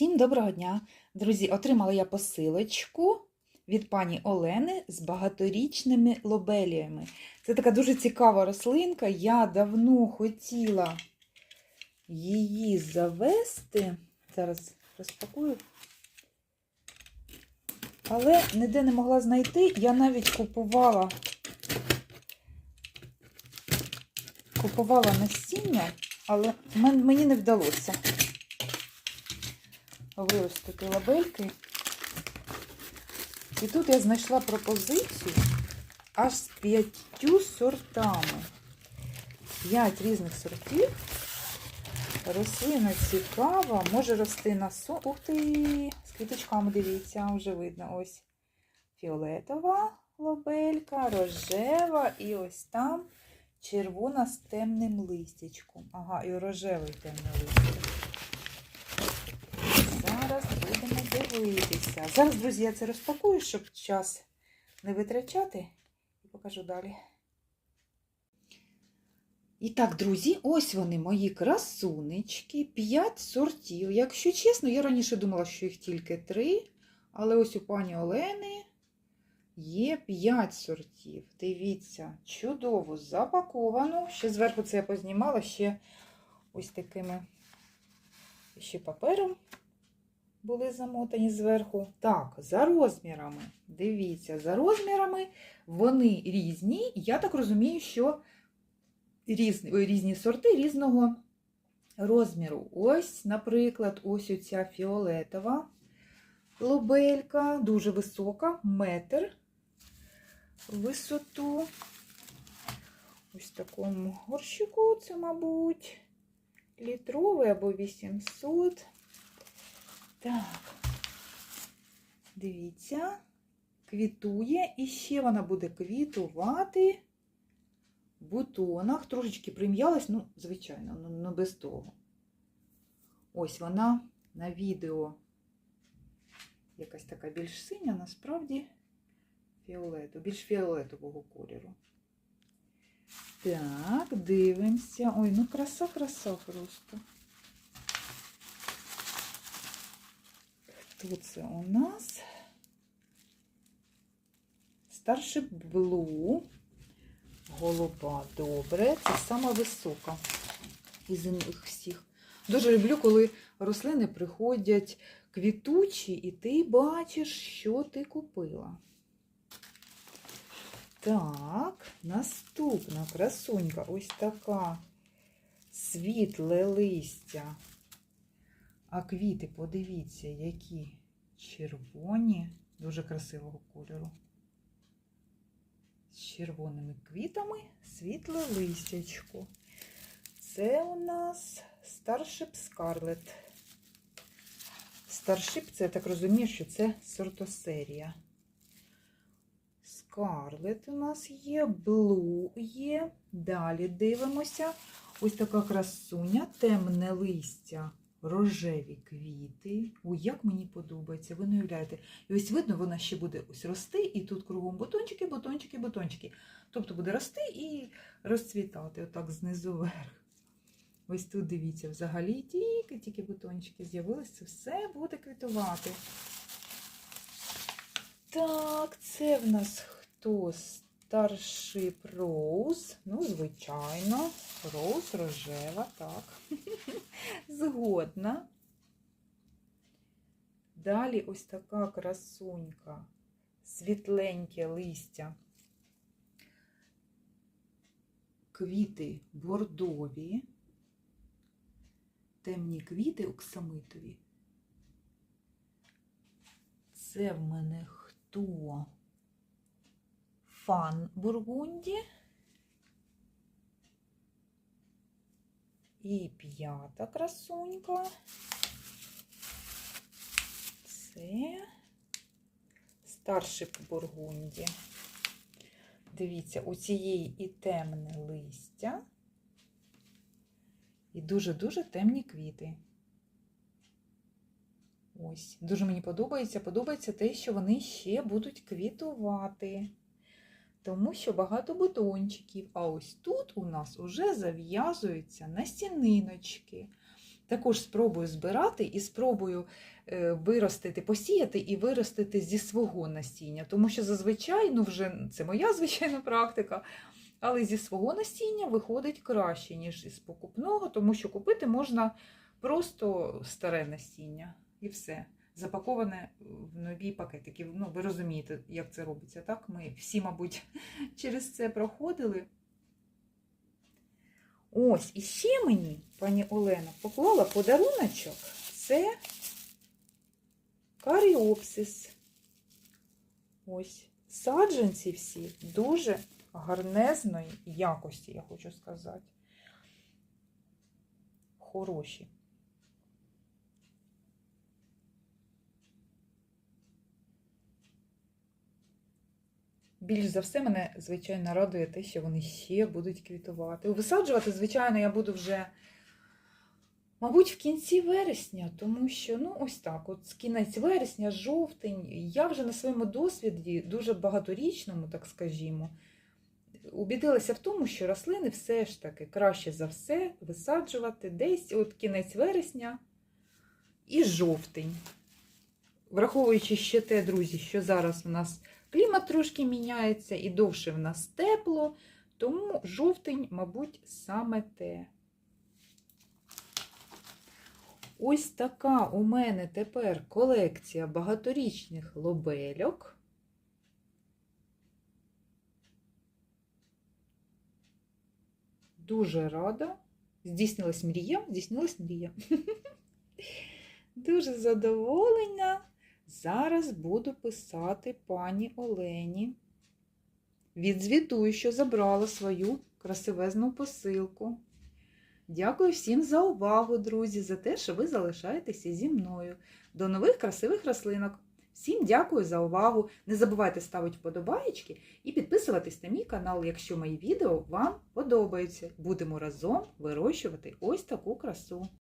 Всім доброго дня! Друзі, отримала я посилочку від пані Олени з багаторічними лобеліями. Це така дуже цікава рослинка. Я давно хотіла її завести. Зараз розпакую. Але ніде не могла знайти. Я навіть купувала купувала насіння, але мені не вдалося виростити лабельки. І тут я знайшла пропозицію аж з п'ятью сортами. П'ять різних сортів. Рослина цікава, може рости на со. Ух ти! З квіточками дивіться, вже видно ось фіолетова лобелька, рожева і ось там червона з темним листячком. Ага, і рожевий темний листячок. Зараз будемо дивитися. Зараз, друзі, я це розпакую, щоб час не витрачати. І покажу далі. І так, друзі, ось вони, мої красунечки. П'ять сортів. Якщо чесно, я раніше думала, що їх тільки три. Але ось у пані Олени є п'ять сортів. Дивіться, чудово запаковано. Ще зверху це я познімала ще ось такими ще папером були замотані зверху. Так, за розмірами. Дивіться, за розмірами вони різні. Я так розумію, що різні, різні сорти різного розміру. Ось, наприклад, ось оця фіолетова лобелька, дуже висока, метр висоту. Ось в такому горщику це, мабуть, літровий або 800. Так, дивіться, квітує, і ще вона буде квітувати в бутонах. Трошечки прим'ялась, ну, звичайно, ну, ну без того. Ось вона на відео якась така більш синя, насправді фіолету, більш фіолетового кольору. Так, дивимося. Ой, ну краса, краса просто. Хто це у нас? Старший блу. Голуба, добре. Це сама висока із них всіх. Дуже люблю, коли рослини приходять квітучі, і ти бачиш, що ти купила. Так, наступна красунька, ось така світле листя. А квіти, подивіться, які червоні, дуже красивого кольору. З червоними квітами світле листячко. Це у нас Starship Scarlet. Starship, це я так розумію, що це сортосерія. Scarlet у нас є, Blue є. Далі дивимося. Ось така красуня, темне листя, рожеві квіти. Ой, як мені подобається, ви не уявляєте. І ось видно, вона ще буде ось рости, і тут кругом бутончики, бутончики, бутончики. Тобто буде рости і розцвітати отак знизу вверх. Ось тут дивіться, взагалі тільки-тільки бутончики з'явилися, все буде квітувати. Так, це в нас хто? Старший роуз. Ну, звичайно, роуз рожева, так. Згодна. Далі ось така красунька, світленьке листя. Квіти бордові, темні квіти оксамитові. Це в мене хто? Фан Бургунді. І п'ята красунька. Це старший Бургунді. Дивіться, у цієї і темне листя, і дуже-дуже темні квіти. Ось, дуже мені подобається. Подобається те, що вони ще будуть квітувати. Тому що багато бутончиків. А ось тут у нас уже зав'язуються насіниночки. також спробую збирати і спробую е, виростити, посіяти і виростити зі свого насіння. Тому що зазвичай, ну вже це моя звичайна практика, але зі свого насіння виходить краще, ніж із покупного, тому що купити можна просто старе насіння і все. Запаковане в нові пакетики. Ну, ви розумієте, як це робиться, так? Ми всі, мабуть, через це проходили. Ось, і ще мені, пані Олена, поклала подаруночок. Це каріопсис. Ось. Саджанці всі дуже гарнезної якості, я хочу сказати. Хороші. Більш за все мене, звичайно, радує те, що вони ще будуть квітувати. Висаджувати, звичайно, я буду вже, мабуть, в кінці вересня, тому що, ну, ось так, от з кінець вересня, жовтень, я вже на своєму досвіді, дуже багаторічному, так скажімо, убідилася в тому, що рослини все ж таки краще за все висаджувати десь от кінець вересня і жовтень. Враховуючи ще те, друзі, що зараз у нас клімат трошки міняється і довше в нас тепло, тому жовтень, мабуть, саме те. Ось така у мене тепер колекція багаторічних лобельок. Дуже рада. Здійснилась мрія, здійснилась мрія. Дуже задоволена. Зараз буду писати пані Олені. Відзвітую, що забрала свою красивезну посилку. Дякую всім за увагу, друзі, за те, що ви залишаєтеся зі мною. До нових красивих рослинок. Всім дякую за увагу. Не забувайте ставити вподобаєчки і підписуватись на мій канал, якщо мої відео вам подобаються. Будемо разом вирощувати ось таку красу.